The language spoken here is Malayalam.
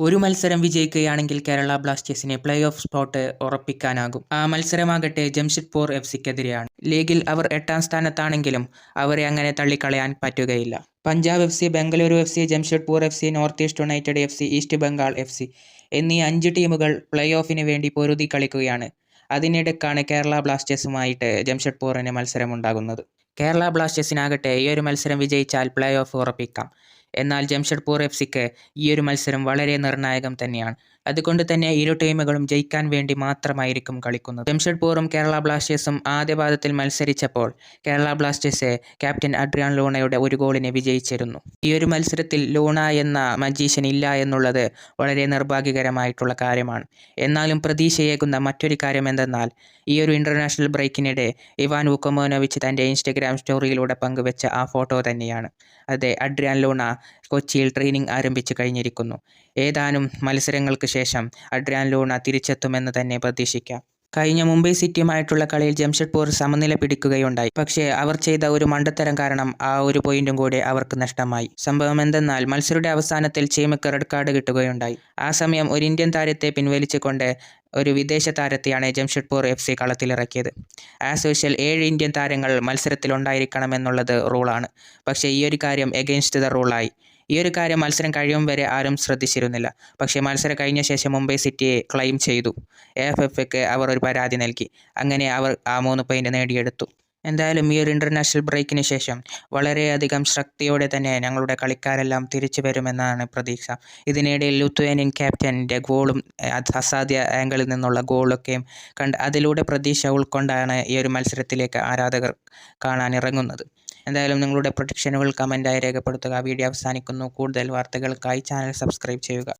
ഒരു മത്സരം വിജയിക്കുകയാണെങ്കിൽ കേരള ബ്ലാസ്റ്റേഴ്സിന് പ്ലേ ഓഫ് സ്പോട്ട് ഉറപ്പിക്കാനാകും. ആ മത്സരമാകട്ടെ ജംഷഡ്പൂർ എഫ് സിക്കെതിരെയാണ് ലീഗിൽ അവർ എട്ടാം സ്ഥാനത്താണെങ്കിലും അവരെ അങ്ങനെ തള്ളിക്കളയാൻ പറ്റുകയില്ല. Punjab F C Bengaluru F C Jamshedpur F C north east united F C east Bengal F C എന്നീ അഞ്ച് ടീമുകൾ പ്ലേ ഓഫിന് വേണ്ടി പൊരുതി കളിക്കുകയാണ്. അതിനിടക്കാണ് കേരള ബ്ലാസ്റ്റേഴ്സുമായിട്ട് ജംഷഡ്പൂറിന് മത്സരമുണ്ടാകുന്നത്. കേരള ബ്ലാസ്റ്റേഴ്സിനാകട്ടെ ഈ ഒരു മത്സരം വിജയിച്ചാൽ പ്ലേ ഓഫ് ഉറപ്പിക്കാം. എന്നാൽ ജംഷഡ്പൂർ എഫ് സിക്ക് ഈ ഒരു മത്സരം വളരെ നിർണായകം തന്നെയാണ്. അതുകൊണ്ട് തന്നെ ഇരു ടീമുകളും ജയിക്കാൻ വേണ്ടി മാത്രമായിരിക്കും കളിക്കുന്നത്. ജംഷഡ്പൂറും കേരള ബ്ലാസ്റ്റേഴ്സും ആദ്യ പാദത്തിൽ മത്സരിച്ചപ്പോൾ കേരള ബ്ലാസ്റ്റേഴ്സ് ക്യാപ്റ്റൻ അഡ്രിയാൻ ലൂണയുടെ ഒരു ഗോളിനെ വിജയിച്ചിരുന്നു. ഈ ഒരു മത്സരത്തിൽ ലൂണ എന്ന മജീഷ്യൻ ഇല്ല എന്നുള്ളത് വളരെ നിർഭാഗ്യകരമായിട്ടുള്ള കാര്യമാണ്. എന്നാലും പ്രതീക്ഷയേകുന്ന മറ്റൊരു കാര്യം എന്തെന്നാൽ ഈ ഒരു ഇന്റർനാഷണൽ ബ്രേക്കിനിടെ ഇവാൻ ഉക്കമോനോവിച്ച് തന്റെ ഇൻസ്റ്റഗ്രാം സ്റ്റോറിയിലൂടെ പങ്കുവെച്ച ആ ഫോട്ടോ തന്നെയാണ്. അതെ അഡ്രിയാൻ ലൂണ കൊച്ചിയിൽ ട്രെയിനിങ് ആരംഭിച്ചു കഴിഞ്ഞിരിക്കുന്നു. ഏതാനും മത്സരങ്ങൾക്ക് ശേഷം അഡ്രിയാൻ ലൂണ തിരിച്ചെത്തുമെന്ന് തന്നെ പ്രതീക്ഷിക്കാം. കഴിഞ്ഞ മുംബൈ സിറ്റിയുമായിട്ടുള്ള കളിയിൽ ജംഷഡ്പൂർ സമനില പിടിക്കുകയുണ്ടായി. പക്ഷേ അവർ ചെയ്ത ഒരു മണ്ടത്തരം കാരണം ആ ഒരു പോയിന്റും കൂടെ അവർക്ക് നഷ്ടമായി. സംഭവം എന്തെന്നാൽ മത്സരയുടെ അവസാനത്തിൽ ചീമക്ക് റെഡ് കാർഡ് കിട്ടുകയുണ്ടായി. ആ സമയം ഒരു ഇന്ത്യൻ താരത്തെ പിൻവലിച്ചുകൊണ്ട് ഒരു വിദേശ താരത്തെയാണ് ജംഷഡ്പൂർ എഫ് സി കളത്തിലിറക്കിയത്. ആസ് യൂഷ്വൽ ഏഴ് ഇന്ത്യൻ താരങ്ങൾ മത്സരത്തിൽ ഉണ്ടായിരിക്കണമെന്നുള്ളത് റൂളാണ്. പക്ഷേ ഈ ഒരു കാര്യം എഗെയിൻസ്റ്റ് ദ റൂളായി ഈ ഒരു കാര്യം മത്സരം കഴിയും വരെ ആരും ശ്രദ്ധിച്ചിരുന്നില്ല. പക്ഷേ മത്സരം കഴിഞ്ഞ ശേഷം മുംബൈ സിറ്റിയെ ക്ലെയിം ചെയ്തു. എഫ് എഫ് എക്ക് അവർ ഒരു പരാതി നൽകി. അങ്ങനെ അവർ ആ മൂന്ന് പോയിന്റ് നേടിയെടുത്തു. എന്തായാലും ഈ ഒരു ഇന്റർനാഷണൽ ബ്രേക്കിന് ശേഷം വളരെയധികം ശക്തിയോടെ തന്നെ ഞങ്ങളുടെ കളിക്കാരെല്ലാം തിരിച്ചു വരുമെന്നാണ് പ്രതീക്ഷ. ഇതിനിടയിൽ ലുത്വേനിയൻ ക്യാപ്റ്റന്റെ ഗോളും അസാധ്യ ആംഗിളിൽ നിന്നുള്ള ഗോളൊക്കെയും കണ്ട് അതിലൂടെ പ്രതീക്ഷ ഉൾക്കൊണ്ടാണ് ഈ ഒരു മത്സരത്തിലേക്ക് ആരാധകർ കാണാൻ ഇറങ്ങുന്നത് എന്തായാലും നിങ്ങളുടെ പ്രൊഡിക്ഷനുകൾ കമന്റായി രേഖപ്പെടുത്തുക. വീഡിയോ അവസാനിക്കുന്നു. കൂടുതൽ വാർത്തകൾക്കായി ചാനൽ സബ്സ്ക്രൈബ് ചെയ്യുക.